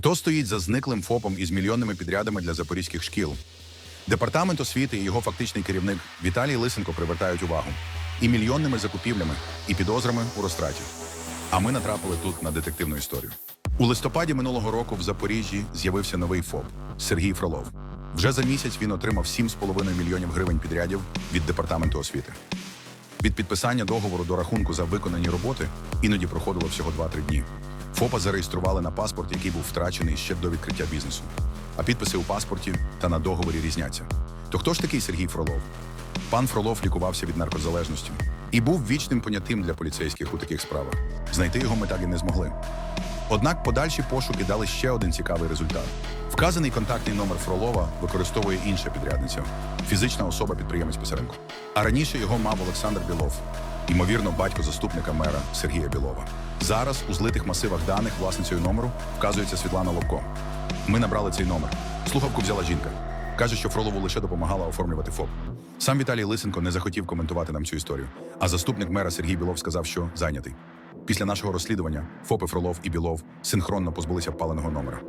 Хто стоїть за зниклим ФОПом із мільйонними підрядами для запорізьких шкіл? Департамент освіти і його фактичний керівник Віталій Лисенко привертають увагу і мільйонними закупівлями, і підозрами у розтраті. А ми натрапили тут на детективну історію. У листопаді минулого року в Запоріжжі з'явився новий ФОП Сергій Фролов. Вже за місяць він отримав 7,5 мільйонів гривень підрядів від департаменту освіти. Від підписання договору до рахунку за виконані роботи іноді проходило всього 2-3 дні. ФОПа зареєстрували на паспорт, який був втрачений ще до відкриття бізнесу. А підписи у паспорті та на договорі різняться. То хто ж такий Сергій Фролов? Пан Фролов лікувався від наркозалежності і був вічним понятим для поліцейських у таких справах. Знайти його ми так і не змогли. Однак подальші пошуки дали ще один цікавий результат. Вказаний контактний номер Фролова використовує інша підрядниця фізична особа підприємець посередку. А раніше його мав Олександр Білов, ймовірно, батько заступника мера Сергія Білова. Зараз у злитих масивах даних власницею номеру вказується Світлана Лобко. Ми набрали цей номер. Слухавку взяла жінка. Каже, що Фролову лише допомагала оформлювати ФОП. Сам Віталій Лисенко не захотів коментувати нам цю історію. А заступник мера Сергій Білов сказав, що зайнятий. Після нашого розслідування ФОПи Фролов і Білов синхронно позбулися паленого номера.